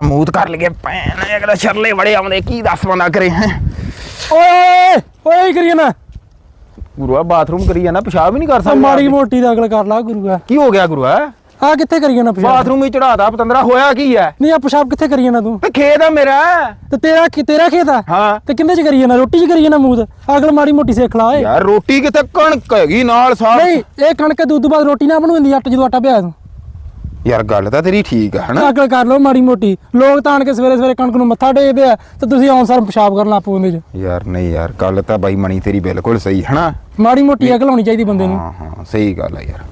ਮੂਤ ਕਰ ਲਗੇ ਪੈਣ ਅਗਲਾ ਛਰਲੇ ਬੜੇ ਆਉਂਦੇ ਕੀ ਦੱਸ ਬੰਦਾ ਕਰੇ ਹੈ? ਓਏ ਓਏ ਕਰੀਏ ਨਾ ਗੁਰੂਆ ਬਾਥਰੂਮ ਕਰੀ ਜਾਂਦਾ ਪਿਸ਼ਾਬ ਵੀ ਨਹੀਂ ਕਰ ਸਕਦਾ ਮਾੜੀ ਮੋਟੀ ਦਾ ਅਗਲ ਕਰ ਲਾ ਗੁਰੂਆ ਕੀ ਹੋ ਗਿਆ ਗੁਰੂਆ ਆ? ਕਿੱਥੇ ਕਰੀਏ ਨਾ ਪਿਸ਼ਾਬ? ਬਾਥਰੂਮ ਹੀ ਚੜਾਤਾ ਪਤੰਦਰਾ ਹੋਇਆ ਕੀ ਹੈ ਨਹੀਂ ਆ ਪਿਸ਼ਾਬ ਕਿੱਥੇ ਕਰੀਏ ਨਾ ਤੂੰ? ਤੇ ਖੇਤ ਆ ਮੇਰਾ। ਤੇ ਤੇਰਾ ਕੀ ਤੇਰਾ ਖੇਤ ਆ? ਹਾਂ। ਤੇ ਕਿੰਦੇ ਚ ਕਰੀਏ ਨਾ ਰੋਟੀ ਚ ਕਰੀਏ ਨਾ ਮੂਦ ਅਗਲ ਮਾੜੀ ਮੋਟੀ ਸਿੱਖ ਲਾ ਯਾਰ ਰੋਟੀ ਕਿਤੇ ਕਣਕ ਹੈਗੀ ਨਾਲ ਸਾਫ਼। ਨਹੀਂ ਇਹ ਕਣਕ ਦੁੱਧ ਬਾਅਦ ਰੋਟੀ ਨਾ ਬਣਵਾਉਂਦੀ ਆਟਾ ਜਦੋਂ ਆਟਾ ਪਿਆ ਤੂੰ। ਯਾਰ ਗੱਲ ਤਾਂ ਤੇਰੀ ਠੀਕ ਆ ਹਨਾ? ਅਕਲ ਕਰ ਲਓ ਮਾੜੀ ਮੋਟੀ। ਲੋਕ ਤਾਂ ਆਣ ਕੇ ਸਵੇਰੇ ਸਵੇਰੇ ਕਣਕ ਨੂੰ ਮੱਥਾ ਟੇਕਦੇ ਆ ਤੇ ਤੁਸੀਂ ਆਨਸਰ ਪਿਸ਼ਾਬ ਕਰਨ ਲੱਗ ਪਉਂਦੇ ਚ। ਯਾਰ ਨਹੀਂ ਯਾਰ ਗੱਲ ਤਾਂ ਬਾਈ ਮਣੀ ਤੇਰੀ ਬਿਲਕੁਲ ਸਹੀ ਹਨਾ? ਮਾੜੀ ਮੋਟੀ ਅਕਲ ਹੋਣੀ ਚਾਹੀਦੀ ਬੰਦੇ ਨੂੰ। ਹਾਂ ਹਾਂ ਸਹੀ ਗੱਲ ਆ ਯਾਰ।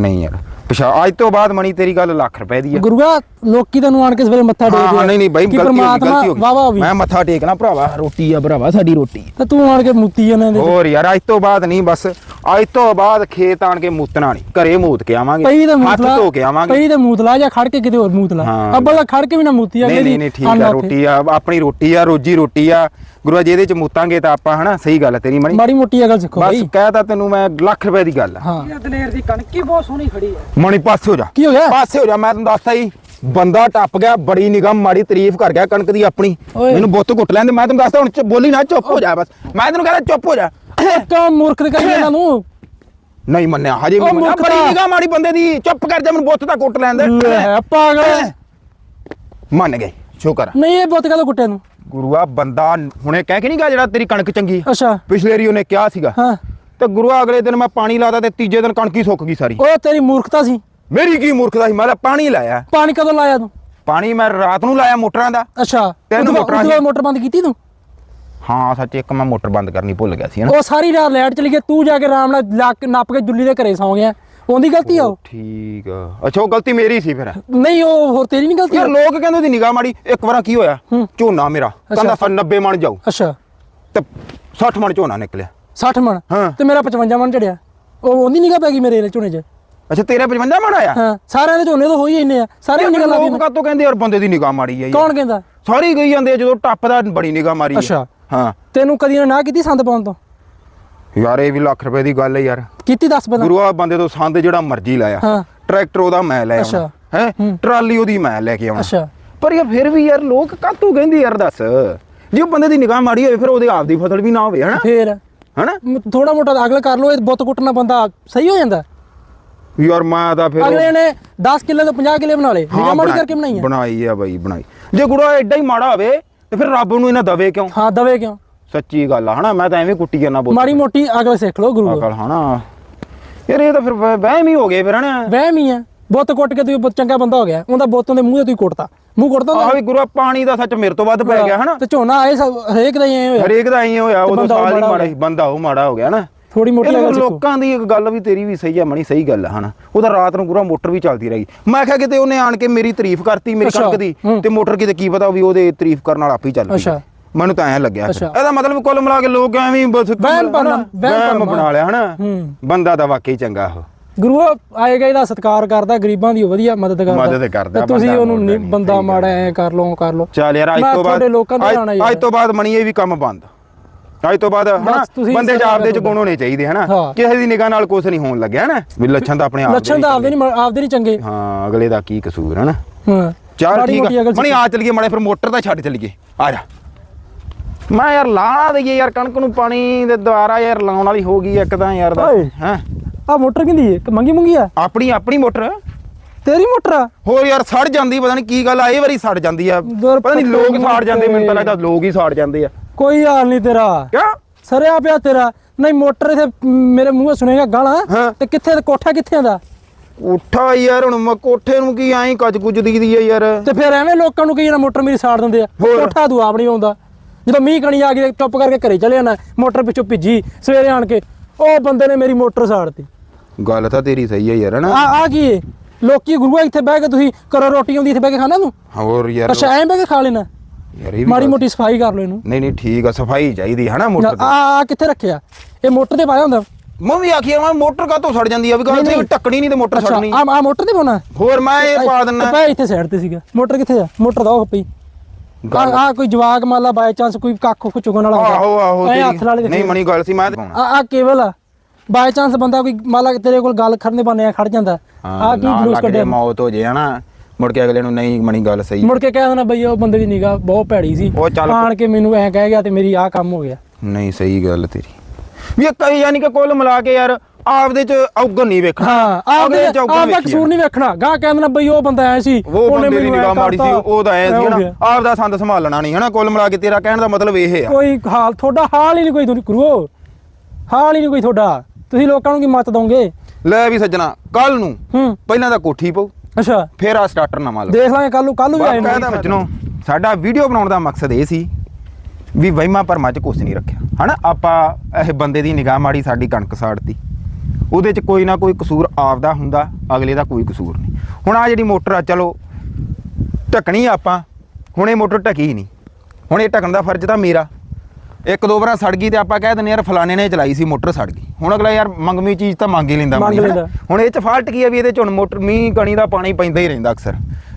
ਨਹੀਂ ਯਾਰ ਪਿਸ਼ਾ ਅੱਜ ਤੋਂ ਬਾਅਦ ਮਣੀ ਤੇਰੀ ਗੱਲ ਲੱਖ ਰੁਪਏ ਦੀ ਆ। ਗੁਰੂਆ ਲੋਕੀ ਤੈਨੂੰ ਆਣ ਕੇ ਸਵੇਰੇ ਮੱਥਾ ਹਾਂ ਟੇਕਦੇ ਹਾਂ ਨਹੀਂ ਨਹੀਂ ਬਾਈ ਗਲਤੀ ਹੋ ਗਈ ਗਲਤੀ ਹੋ ਗਈ। ਮੈਂ ਮੱਥਾ ਟੇਕਣਾ ਭਰਾਵਾ ਰੋਟੀ ਆ ਭਰਾਵਾ ਸਾਡੀ ਰੋਟੀ। ਤੇ ਤੂੰ ਆਣ ਕੇ ਮੁੱਤੀ ਇਹਨਾਂ ਦੇ ਹੋਰ ਯਾਰ ਅੱਜ ਤੋਂ ਬਾਅਦ ਨਹੀਂ ਬਸ ਅੱਜ ਤੋਂ ਬਾਅਦ ਖੇਤ ਆਣ ਕੇ ਮੂਤਣਾ ਨਹੀਂ ਘਰੇ ਮੂਤ ਕੇ ਆਵਾਂਗੇ ਪਈ ਤੇ ਹੱਥ ਮੂਤਲਾ ਧੋ ਕੇ ਆਵਾਂਗੇ। ਪਈ ਤੇ ਮੂਤਲਾ ਜਾਂ ਖੜ ਕੇ ਕਿਤੇ ਹੋਰ ਮੂਤਲਾ ਹਾਂ। ਅੱਬਲ ਖੜ ਕੇ ਵੀ ਨਾ ਮੂਤੀ ਆ ਨਹੀਂ ਨਹੀਂ ਨਹੀਂ ਠੀਕ ਆ ਰੋਟੀ ਆ ਆਪਣੀ ਰੋਟੀ ਆ ਰੋਜੀ ਰੋਟੀ ਆ। ਗੁਰੂ ਜਿਹਦੇ ਚ ਮੂਤਾਂਗੇ ਤਾਂ ਆਪਾਂ ਹਨਾ ਸਹੀ ਗੱਲ ਆ ਤੇਰੀ ਮਣੀ। ਮਾੜੀ ਮੋਟੀ ਅਕਲ ਸਿੱਖੋ ਬਸ ਬਈ। ਕਹਿ ਤਾਂ ਤੈਨੂੰ ਮੈਂ ਲੱਖ ਰੁਪਏ ਦੀ ਗੱਲ ਆ। ਹਾਂ। ਦਲੇਰ ਦੀ ਕਣਕੀ ਬਹੁਤ ਸੋਹਣੀ ਖੜੀ ਹੈ ਮਣੀ ਪਾਸੇ ਹੋ ਜਾ। ਕੀ ਹੋ ਗਿਆ? ਪਾਸੇ ਹੋ ਜਾ ਮੈਂ ਤੈਨੂੰ ਦੱਸਤਾ ਹੀ ਬੰਦਾ ਟੱਪ ਗਿਆ ਬੜੀ ਨਿਗਮ ਮਾੜੀ ਤਾਰੀਫ ਕਰ ਗਿਆ ਕਣਕ ਦੀ ਆਪਣੀ। ਓਏ। ਮੈਨੂੰ ਬੁੱਤ ਘੁੱਟ ਲੈਂਦੇ ਮੈਂ ਤੈਨੂੰ ਦੱਸਦਾ ਹੁਣ ਬੋਲੀ ਨਾ ਚੁੱਪ ਹੋ ਜਾ ਬਸ। ਮੈਂ ਤੈਨੂੰ ਕਹਿੰਦਾ ਚੁੱਪ ਹੋ ਜਾ। ਕਿਉਂ ਮੂਰਖ ਦੇ ਕਰੀ ਇਹਨਾਂ ਨੂੰ ਨਹੀਂ ਮੰਨਿਆ ਹਜੇ ਵੀ ਉਹ ਮੰਨਿਆ। ਮੁੱਕਦਾ। ਬੜੀ ਮਾੜੀ ਬੰਦੇ ਦੀ ਚੁੱਪ ਕਰ ਜਾ ਮੈਨੂੰ ਬੁੱਤ ਤਾਂ ਘੁੱਟ ਲੈਂਦੇ। ਲੈ ਪਾਗਲ। ਮੰਨ ਗਏ ਸ਼ੁਕਰ ਆ। ਨਹੀਂ ਇਹ ਬੁੱਤ ਕਦੋਂ ਕੁੱਟਿਆ ਨੂੰ ਗੁਰੂਆ ਬੰਦਾ ਹੁਣੇ ਕਹਿ ਕੇ ਨਹੀਂ ਗਿਆ ਜਿਹੜਾ ਤੇਰੀ ਕਣਕ ਚੰਗੀ? ਅੱਛਾ। ਪਿਛਲੇ ਵਾਰੀ ਉਹਨੇ ਕਿਹਾ ਸੀਗਾ। ਹਾਂ। ਤੇ ਗੁਰੂਆ ਅਗਲੇ ਦਿਨ ਮੈਂ ਪਾਣੀ ਲਾਦਾ ਤੇ ਤੀਜੇ ਦਿਨ ਕਣਕ ਹੀ ਸੁੱਕ ਗਈ ਸਾਰੀ। ਉਹ ਤੇਰੀ ਮੂਰਖਤਾ ਸੀ। ਮੇਰੀ ਕੀ ਮੂਰਖਤਾ ਸੀ? ਮੈਂ ਤਾਂ ਪਾਣੀ ਲਾਇਆ। ਪਾਣੀ ਕਦੋਂ ਲਾਇਆ ਤੂੰ? ਪਾਣੀ ਮੈਂ ਰਾਤ ਨੂੰ ਲਾਇਆ ਮੋਟਰਾਂ ਦਾ। ਅੱਛਾ। ਤੈਨੂੰ ਸੀ। ਮੋਟਰ ਬੰਦ ਕੀਤੀ ਤੂੰ? ਹਾਂ ਸੱਚ ਇੱਕ ਮੈਂ ਮੋਟਰ ਬੰਦ ਕਰਨੀ ਭੁੱਲ ਗਿਆ ਸੀ ਹਨਾ। ਉਹ ਸਾਰੀ ਰਾਤ ਲਾਈਟ ਚਲੀ ਗਈ ਤੂੰ ਜਾ ਕੇ ਆਰਾਮ ਨਾਲ ਲਾ ਕੇ ਨੱਪ ਕੇ ਜੁੱਲੀ ਦੇ ਘਰੇ ਸੌਂ ਗਿਆ। ਉਹਦੀ ਗਲਤੀ ਆ ਉਹ। ਠੀਕ ਆ। ਅੱਛਾ ਉਹ ਗਲਤੀ ਮੇਰੀ ਸੀ ਫਿਰ। ਨਹੀਂ ਉਹ ਹੋਰ ਤੇਰੀ ਨਹੀਂ ਗਲਤੀ ਯਾਰ ਲੋਕ ਕਹਿੰਦੇ ਦੀ ਨਿਗਾਹ ਮਾੜੀ ਇੱਕ ਵਾਰ ਕੀ ਹੋਇਆ। ਝੋਨਾ ਮੇਰਾ ਕਹਿੰਦਾ ਸਾ 90 ਮਣ ਜਾਊ। ਅੱਛਾ। ਤੇ 60 ਮਣ ਝੋਨਾ ਨਿਕਲਿਆ। 60 ਮਣ। ਤੇ ਮੇਰਾ 55 ਮਣ ਚੜਿਆ। ਉਹ ਉਹਦੀ ਨਿਗਾਹ ਪੈ ਗਈ ਮੇਰੇ ਝੋਨੇ 'ਚ। ਅੱਛਾ ਤੇਰੇ 55 ਮਣ ਆਇਆ? ਹਾਂ ਸਾਰਿਆਂ ਦੇ ਝੋਨੇ ਤਾਂ ਹੋਈ ਇੰਨੇ ਆ। ਸਾਰੇ ਨਿਗਾਹ ਲਾ ਲੋਕ ਕਾਤੋਂ ਕਹਿੰਦੇ ਯਾਰ ਬੰਦੇ ਦੀ ਨਿਗਾਹ ਮਾੜੀ ਆ। ਕੌਣ ਕਹਿੰਦਾ? ਸਾਰੀ ਗਈ ਜਾਂਦੇ ਜਦੋਂ ਟੱਪਦਾ ਬੜੀ ਨਿਗਾਹ ਮਾਰੀ। ਅੱਛਾ। ਹਾਂ। ਤੈਨੂੰ ਕਦੀ ਨਾ ਕੀਤੀ ਸੰਦ ਪਾਉਣ ਤੋਂ? ਯਾਰ ਇਹ ਵੀ ਲੱਖ ਰੁਪਏ ਦੀ ਗੱਲ ਹੈ ਯਾਰ। ਕੀਤੀ ਦੱਸ ਪਹਿਲਾਂ ਗੁਰੂ ਆ ਬੰਦੇ ਤੋਂ ਸੰਦ ਜਿਹੜਾ ਮਰਜ਼ੀ ਲਾਇਆ ਹਾਂ। ਟਰੈਕਟਰ ਉਹਦਾ ਮੈਂ ਲੈ। ਆਉਣਾ ਹੈ? ਹੂੰ। ਟਰਾਲੀ ਉਹਦੀ ਮੈਂ ਲੈ ਕੇ ਆਉਣਾ। ਅੱਛਾ। ਪਰ ਯਾਰ ਫਿਰ ਵੀ ਯਾਰ ਲੋਕ ਕਾਤੋਂ ਕਹਿੰਦੇ ਯਾਰ ਦੱਸ? ਜੇ ਉਹ ਬੰਦੇ ਦੀ ਨਿਗਾਹ ਮਾੜੀ ਹੋਵੇ ਫਿਰ ਉਹਦੇ ਆਪ ਦੀ ਫਸਲ ਵੀ ਨਾ ਹੋਵੇ ਹਨਾ? ਫੇਰ। ਹਨਾ? ਥੋੜਾ ਮੋਟਾ ਅਗਲਾ ਕਰ ਲੋ ਇਹ ਬੁੱਤ ਕੁੱਟਣਾ ਬੰਦਾ ਸਹੀ ਹੋ ਜਾਂਦਾ। ਯਾਰ ਮੈਂ ਤਾਂ ਫਿਰ ਅਗਲੇ ਨੇ 10 ਕਿੱਲੇ ਤੋਂ 50 ਕਿੱਲੇ ਬਣਾ ਲਏ। ਨਿਗਾਹ ਮਾੜੀ ਕਰਕੇ ਬਣਾਈ ਆ। ਬਣਾਈ ਆ ਬਾਈ ਬਣਾਈ। ਜੇ ਗੁੜਾ ਐਡਾ ਹੀ ਮਾੜਾ ਹੋਵੇ ਤੇ ਫਿਰ ਰੱਬ ਨੂੰ ਇਹਨਾਂ ਦਵੇ ਕਿਉਂ? ਹਾਂ ਦਵੇ ਕਿਉਂ? ਸੱਚੀ ਗੱਲ ਆ ਹਨਾ? ਮੈਂ ਤਾਂ ਐਵੇਂ ਕੁੱਟੀ ਜਾਂਦਾ ਬੋਲ ਮਾੜੀ ਮੋਟੀ ਅਗਲੇ ਸਿੱਖ ਲੋ ਗੁਰੂ ਅਕਲ ਹਨਾ? ਯਾਰ ਇਹ ਤਾਂ ਫਿਰ ਵਹਿ- ਵਹਿਮ ਹੀ ਹੋ ਗਏ ਫਿਰ ਹਨਾ? ਵਹਿਮ ਹੀ ਆ। ਬੁੱਤ ਕੁੱਟ ਕੇ ਤੂੰ ਬਹੁਤ ਚੰਗਾ ਬੰਦਾ ਹੋ ਗਿਆ। ਉਹਦਾ ਬੁੱਤਾਂ ਦੇ ਮੂੰਹ ਤੇ ਤੂੰ ਕੁੱਟਤਾ। ਮੂੰਹ ਕੁੱਟਦਾ? ਆਹ ਵੀ ਗੁਰੂ ਪਾਣੀ ਦਾ ਸੱਚ ਮੇਰੇ ਤੋਂ ਵੱਧ ਪੈ ਗਿਆ ਹਨਾ? ਤੇ ਝੋਨਾ ਆਏ ਸਭ ਹਰੇਕ ਦਾ ਹੀ ਐ ਹੋਇਆ। ਹਰੇਕ ਦਾ ਐਂ ਹੋਇਆ ਉਦੋਂ ਬੰਦਾ ਉਹ ਸਾਲ ਹੀ ਮਾੜਾ ਮਾੜਾ ਸੀ ਬੰਦਾ ਉਹ ਮਾੜਾ ਹੋ ਗਿਆ ਨਾ ਥੋੜੀ ਮੋਟੀ ਇਹ ਸਿੱਖੋ ਲੋਕਾਂ ਦੀ ਇੱਕ ਗੱਲ ਵੀ ਤੇਰੀ ਵੀ ਸਹੀ ਆ ਮਣੀ ਸਹੀ ਗੱਲ ਆ ਹਨਾ ਉਹਦਾ ਰਾਤ ਨੂੰ ਗੁਰਾ ਮੋਟਰ ਵੀ ਚੱਲਦੀ ਰਹੀ ਮੈਂ ਕਿਹਾ ਕਿਤੇ ਉਹਨੇ ਆਣ ਕੇ ਮੇਰੀ ਤਾਰੀਫ ਕਰਤੀ ਮੇਰੀ ਕਣਕ ਦੀ ਹੂੰ। ਤੇ ਮੋਟਰ ਕਿਤੇ ਕੀ ਪਤਾ ਵੀ ਉਹਦੇ ਤਾਰੀਫ ਕਰਨ ਵਾਲਾ ਆਪੇ ਹੀ ਚੱਲ ਪਈ। ਮੈਨੂੰ ਤਾਂ ਐਂ ਲੱਗਿਆ। ਇਹਦਾ ਮਤਲਬ ਕੁੱਲ ਮਿਲਾ ਕੇ ਲੋਕ ਐਵੇਂ ਹੀ ਬਸ ਵਹਿਮ। ਬਣਾ ਲਿਆ ਹਨਾ ਹੂੰ। ਬੰਦਾ ਤਾਂ ਵਾਕਈ ਚੰਗਾ ਉਹ ਗੁਰੂ ਆਏਗਾ ਇਹਦਾ ਸਤਿਕਾਰ ਕਰਦਾ ਗਰੀਬਾਂ ਦੀ ਵਧੀਆ ਮਦਦ ਕਰਦਾ ਮਦਦ ਕਰਦਾ, ਤੁਸੀਂ ਉਹਨੂੰ ਬੰਦਾ ਮਾੜਾ ਐ ਕਰ ਲਓ ਕਰ ਲਓ ਚੱਲ ਯਾਰ ਅੱਜ ਤੋਂ ਬਾਅਦ। ਅੱਜ ਤੋਂ ਬਾਅਦ ਮਣੀ ਇਹ ਵੀ ਕੰਮ ਬੰਦ ਅੱਜ ਤੋਂ ਬਾਅਦ ਹਨਾ ਬੰਦੇ ਸਦਾ ਜਾਪਦੇ ਚ। ਗੁਣ ਹੋਣੇ ਚਾਹੀਦੇ ਹਨਾ। ਕਿਸੇ ਦੀ ਨਿਗਾਹ ਨਾਲ ਕੁਝ ਨਹੀਂ ਹੋਣ ਲੱਗਿਆ ਹਨਾ। ਵੀ ਲੱਛਣ ਤਾਂ ਆਪਣੇ ਆਪ ਦੇ ਲੱਛਣ ਤਾਂ ਆਪਦੇ ਨਹੀਂ ਆਪਦੇ ਨਹੀਂ ਚੰਗੇ। ਹਾਂ ਅਗਲੇ ਦਾ ਕੀ ਕਸੂਰ ਹਨਾ। ਹਾਂ। ਚੱਲ ਠੀਕ ਆ। ਮਣੀ ਆ ਚਲੀਏ ਮੜੇ ਫਿਰ ਮੋਟਰ ਤਾਂ ਛੱਡ ਚਲੀਏ। ਆ ਜਾ। ਮੈਂ ਯਾਰ ਲਾ ਦਈਏ ਯਾਰ ਕਣਕ ਨੂੰ ਪਾਣੀ ਦੇ ਦੁਆਰਾ ਯਾਰ ਲਾਉਣ ਵਾਲੀ ਹੋ ਗਈ ਇੱਕ ਤਾਂ ਯਾਰ ਦਾ। ਹੈ। ਆ ਮੋਟਰ ਕਿੰਦੀ ਹੈ ਮੰਗੀ ਮੁੰਗੀ ਆ? ਆਪਣੀ ਆਪਣੀ ਮੋਟਰ। ਤੇਰੀ ਮੋਟਰ ਆ? ਹੋਰ ਯਾਰ ਸੜ ਜਾਂਦੀ ਪਤਾ ਨਹੀਂ ਕੀ ਗੱਲ ਆ ਇਹ ਵਾਰੀ ਸੜ ਜਾਂਦੀ ਆ। ਪਤਾ ਨਹੀਂ ਲੋਕ ਸਾੜ ਜਾਂਦੇ ਮੈਨੂੰ ਤਾਂ। ਲੱਗਦਾ ਲੋਕ ਹੀ ਸਾੜ ਜਾਂਦੇ ਆ। ਕੋਈ ਹਾਲ ਨਹੀਂ ਤੇਰਾ। ਕਿਉਂ ਸਰਿਆ ਪਿਆ ਤੇਰਾ। ਨਹੀਂ ਮੋਟਰ ਇਥੇ ਮੇਰੇ ਮੂੰਹੋਂ ਸੁਣੇਗਾ ਗਾਲਾਂ। ਹਾਂ। ਤੇ ਕਿੱਥੇ ਕੋਠਾ ਕਿੱਥੇ ਦਾ? ਉੱਠਾ ਯਾਰ ਹੁਣ ਮੈਂ ਕੋਠੇ ਨੂੰ ਕੀ ਐਂ ਕੱਜ ਕੁੱਜ ਦਿਖਦੀ ਆ ਯਾਰ। ਤੇ ਫਿਰ ਐਵੇਂ ਲੋਕਾਂ ਨੂੰ ਕਹੀ ਨਾ ਮੋਟਰ ਮੇਰੀ ਸਾੜ ਦਿੰਦੇ ਆ? ਹੋਰ। ਕੋਠਾ ਤੂੰ ਆਪ ਨਹੀਂ ਆਉਂਦਾ। ਜਦੋਂ ਮੀਂਹ ਕਣੀ ਆ ਗਈ ਚੁੱਪ ਕਰਕੇ ਘਰੇ ਚਲੇ ਜਾਣਾ ਮੋਟਰ ਪਿੱਛੋਂ ਭਿੱਜੀ ਸਵੇਰੇ ਆਣ ਕੇ ਉਹ ਬੰਦੇ ਨੇ ਮੇਰੀ ਮੋਟਰ ਸਾੜਤੀ। ਗੱਲ ਤਾਂ ਤੇਰੀ ਸਹੀ ਆ ਯਾਰ ਹਨਾ? ਆ ਆ ਕੀ ਏ? ਲੋਕੀ ਗੁਰੂਆ ਇੱਥੇ ਬਹਿ ਕੇ ਤੁਸੀਂ ਕਰੋ ਰੋਟੀ ਆਉਂਦੀ ਇੱਥੇ ਬਹਿ ਕੇ ਖਾਣਾ ਤੂੰ? ਹੋਰ ਯਾਰ। ਅੱਛਾ ਐਂ ਬਹਿ ਕੇ ਖਾ ਲੈਣਾ। ਯਾਰ ਇਹ ਵੀ ਮਾੜੀ ਮੋਟੀ ਸਫ਼ਾਈ ਕਰ ਲਓ ਇਹਨੂੰ। ਨਹੀਂ ਨਹੀਂ ਠੀਕ ਆ ਸਫ਼ਾਈ ਚਾਹੀਦੀ ਹਨਾ ਆ ਮੋਟਰ ਦੀ ਆ ਕਿੱਥੇ ਰੱਖਿਆ? ਇਹ ਮੋਟਰ ਤੇ ਪਾਇਆ ਹੁੰਦਾ? ਮੈਂ ਵੀ ਆਖੀ ਮੈਂ ਮੋਟਰ ਕਾਤੋਂ ਸੜ ਜਾਂਦੀ ਆ? ਵੀ ਗੱਲ ਨਹੀਂ, ਤੇ ਨਹੀਂ। ਟੱਕਣੀ ਨਹੀਂ ਤੇ ਮੋਟਰ ਸੜਨੀ। ਆ ਆ ਮੋਟਰ ਤੇ ਪਾਉਣਾ ਹੋਰ ਮੈਂ ਇਹ ਪਾ ਦਿੰਨਾ। ਪੈ ਇੱਥੇ ਸਾਈਡ ਤੇ ਸੀਗਾ। ਮੋਟਰ ਕਿੱਥੇ ਆ? ਮੋਟਰ ਦਾ ਉਹ ਪਈ। ਆ ਗੱਲ- ਆ ਕੋਈ ਜਵਾਕ ਮਾਲਾ ਬਾਈ ਚਾਂਸ ਕੋਈ ਕੱਖ ਕੁ ਚੁਗਣ ਵਾਲਾ ਹੁੰਦਾ। ਆਹੋ ਆਹੋ ਐਂ ਹੱਥ ਨਾਲ ਹੀ ਨਹੀਂ ਮਣੀ ਗੱਲ ਸੀ ਮੈਂ ਤੇ ਪਾਉਣਾ ਆ ਆ ਕੇਵਲ ਆ। ਬਾਈ ਚਾਂਸ ਬੰਦਾ ਕੋਈ ਮਾਲਾ ਤੇਰੇ ਕੋਲ ਗੱਲ ਕਰਨ ਦੇ ਬੰਨੇ ਖੜ ਜਾਂਦਾ। ਆ ਕੀ ਨਾ ਜਲੂਸ ਲੱਗ ਜੇ ਕੱਢਿਆ? ਮੌਤ ਹੋ ਜੇ ਹਨਾ? ਮੁੜ ਕੇ ਅਗਲੇ ਨੂੰ ਨਹੀਂ ਮਣੀ ਗੱਲ ਸਹੀ। ਮੁੜ ਕੇ ਕਹਿ ਦੇਣਾ ਬਈ ਉਹ ਬੰਦੇ ਦੀ ਨਿਗਾਹ ਬਹੁਤ ਭੈੜੀ ਸੀ। ਉਹ ਚੱਲ- ਆਣ ਕੇ ਮੈਨੂੰ ਐਂ ਕਹਿ ਗਿਆ ਤੇ ਮੇਰੀ ਆਹ ਕੰਮ ਹੋ ਗਿਆ। ਨਹੀਂ ਸਹੀ ਗੱਲ ਤੇਰੀ। ਵੀ ਇਹ ਕਈ ਯਾਨੀ ਕਿ ਕੁੱਲ ਮਿਲਾ ਕੇ ਯਾਰ ਆਪਦੇ ਚ ਔਗਣ ਨਹੀਂ ਵੇਖਣਾ। ਹਾਂ ਆਪਦੇ ਚ ਔਗਣ ਆਪਦਾ ਵੇਖੀ ਕਸੂਰ ਨਹੀਂ ਵੇਖਣਾ। ਗਾਂ ਕਹਿ ਦੇਣਾ ਬਈ ਉਹ ਬੰਦਾ ਐ ਸੀ ਉਹ ਬੰਦੇ ਦੀ ਮੈਨੂੰ ਐਂ ਨਿਗਾਹ ਮਾੜੀ ਸੀ ਕਰਤਾ, ਉਹਦਾ ਐ ਸੀ ਹੋ ਨਾ ਗਿਆ। ਆਪਦਾ ਸੰਦ ਸੰਭਾਲਣਾ ਨਹੀਂ ਹਨਾ? ਕੁੱਲ ਮਿਲਾ ਕੇ ਤੇਰਾ ਕਹਿਣ ਦਾ ਮਤਲਬ ਇਹ ਆ। ਕੋਈ ਹਾਲ ਤੁਹਾਡਾ ਹਾਲ ਹੀ ਨਹੀਂ ਕੋਈ ਤੁਸੀਂ ਕਰੋ ਹਾਲ ਹੀ ਨਹੀਂ ਕੋਈ ਤੁਹਾਡਾ। ਤੁਸੀਂ ਲੋਕਾਂ ਨੂੰ ਕੀ ਮਤ ਦੋਗੇ? ਲੈ ਵੀ ਸੱਜਣਾ ਕੱਲ ਨੂੰ ਹੂੰ। ਪਹਿਲਾਂ ਤਾਂ ਕੋਠੀ ਪਊ। ਅੱਛਾ। ਫੇਰ ਆ ਸਟਾਰਟਰ ਨਵਾਂ ਲਓ। ਦੇਖ ਲਾਂਗੇ ਕੱਲ ਨੂੰ ਕੱਲ ਨੂੰ ਵੀ ਆਏ ਕਹਿੰਦਾ ਸੱਜਣੋ ਸਾਡਾ ਵੀਡੀਓ ਬਣਾਉਣ ਦਾ ਮਕਸਦ ਇਹ ਸੀ ਵੀ ਵਹਿਮਾਂ ਭਰਮਾਂ ਚ ਕੁਝ ਨਹੀਂ ਰੱਖਿਆ। ਹਨਾ? ਆਪਾਂ ਇਹ ਬੰਦੇ ਦੀ ਨਿਗਾਹ ਮਾੜੀ ਸਾਡੀ ਕਣਕ ਸਾੜਤੀ। ਉਹਦੇ ਚ ਕੋਈ ਨਾ ਕੋਈ ਕਸੂਰ ਆਪਦਾ ਹੁੰਦਾ ਅਗਲੇ ਦਾ ਕੋਈ ਕਸੂਰ ਨਹੀਂ। ਹੁਣ ਆ ਜਿਹੜੀ ਮੋਟਰ ਆ ਚਲੋ ਢੱਕਣੀ ਆ ਆਪਾਂ ਹੁਣ ਇਹ ਮੋਟਰ ਢਕੀ ਨਹੀਂ। ਹੁਣ ਇਹ ਢੱਕਣ ਦਾ ਫਰਜ਼ ਤਾਂ ਮੇਰਾ। ਇੱਕ ਦੋ ਵਾਰਾਂ ਸੜ ਗਈ ਤੇ ਆਪਾਂ ਕਹਿ ਦਿੰਦੇ ਯਾਰ ਫਲਾਣੇ ਨੇ ਚਲਾਈ ਸੀ ਮੋਟਰ ਸੜ ਗਈ ਹੁਣ ਅਗਲਾ ਯਾਰ ਮੰਗਵੀਂ ਚੀਜ਼ ਤਾਂ ਮੰਗ ਹੀ ਲੈਂਦਾ ਮੰਗ? ਲੈਂਦਾ। ਹੁਣ ਇਹ ਚ ਫਾਲਟ ਕੀ ਆ ਵੀ ਇਹਦੇ ਚ ਹੁਣ ਮੋਟਰ ਮੀਂਹ ਕਣੀ ਦਾ ਪਾਣੀ ਪੈਂਦਾ ਹੀ ਰਹਿੰਦਾ ਅਕਸਰ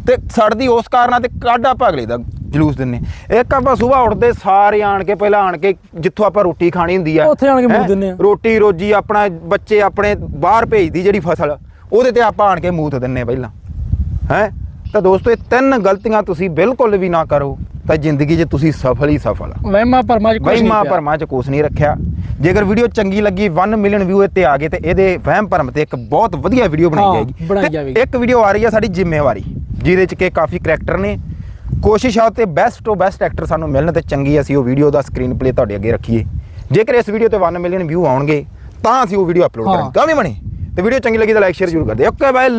ਤੇ ਸੜਦੀ ਉਸ ਕਾਰਨਾਂ ਤੇ ਕਾਢਾ ਭਾਗਲੇ ਦਾ ਜਲੂਸ ਦਿੰਨੇ ਇੱਕ ਆਪਾਂ ਸਵੇਰ ਉੱਠਦੇ ਸਾਰੇ ਆਣ ਕੇ ਪਹਿਲਾਂ ਆਣ ਕੇ ਜਿੱਥੋਂ ਆਪਾਂ ਰੋਟੀ ਖਾਣੀ ਹੁੰਦੀ ਆ ਉੱਥੇ ਆਣ ਕੇ ਮੂਤ ਹੈਂ? ਦਿੰਨੇ ਆ। ਰੋਟੀ ਰੋਜੀ ਆਪਣਾ ਬੱਚੇ ਆਪਣੇ ਬਾਹਰ ਭੇਜਦੀ ਜਿਹੜੀ ਫਸਲ ਉਹਦੇ ਤੇ ਆਪਾਂ ਆਣ ਕੇ ਮੂਤ ਦਿੰਨੇ ਪਹਿਲਾਂ ਹੈ ਤਾਂ ਦੋਸਤੋ ਇਹ ਤਿੰਨ ਗਲਤੀਆਂ ਤੁਸੀਂ ਬਿਲਕੁਲ ਵੀ ਨਾ ਕਰੋ ਤਾਂ ਜ਼ਿੰਦਗੀ 'ਚ ਤੁਸੀਂ ਸਫਲ ਹੀ ਸਫਲ ਆ। ਵਹਿਮਾਂ ਭਰਮਾਂ ਚ ਕੁਝ ਬਈ ਨਹੀਂ ਮਾਂ ਪਿਆ। ਭਰਮਾਂ ਚ ਕੁਛ ਨਹੀਂ ਰੱਖਿਆ। ਜੇਕਰ ਵੀਡੀਓ ਚੰਗੀ ਲੱਗੀ 1 ਮਿਲੀਅਨ ਵਿਊ ਇੱਥੇ ਆ ਗਏ ਤੇ ਇਹਦੇ ਵਹਿਮ ਭਰਮ ਤੇ ਇੱਕ ਬਹੁਤ ਵਧੀਆ ਵੀਡੀਓ ਬਣਾਈ ਜਾਏਗੀ। ਤੇ। ਇੱਕ ਵੀਡੀਓ ਆ ਰਹੀ ਹੈ ਸਾਡੀ ਜ਼ਿੰਮੇਵਾਰੀ ਜਿਹਦੇ ਚ ਕਿ ਕਾਫੀ ਕਰੈਕਟਰ ਨੇ। ਕੋਸ਼ਿਸ਼ ਆ ਤੇ ਬੈਸਟ ਤੋਂ ਬੈਸਟ ਐਕਟਰ ਸਾਨੂੰ ਮਿਲਣ ਤੇ ਚੰਗੀ ਅਸੀਂ ਉਹ ਵੀਡੀਓ ਦਾ ਸਕਰੀਨ ਪਲੇ ਤੁਹਾਡੇ ਅੱਗੇ ਰੱਖੀਏ। ਜੇਕਰ ਇਸ ਵੀਡੀਓ ਤੇ 1 ਮਿਲੀਅਨ ਵਿਊ ਆਉਣਗੇ ਤਾਂ ਅਸੀਂ ਉਹ ਵੀਡੀਓ ਅਪਲੋਡ ਹਾਂ। ਕਰਾਂਗੇ। ਕਿਉਂ ਵੀ ਬਣੇ। ਤੇ ਵੀਡੀਓ ਚੰਗੀ ਲੱਗੀ ਤਾਂ ਲਾਈਕ ਸ਼ੇਅਰ ਜ਼ਰੂਰ ਕਰ ਦਿਓ। Okay bye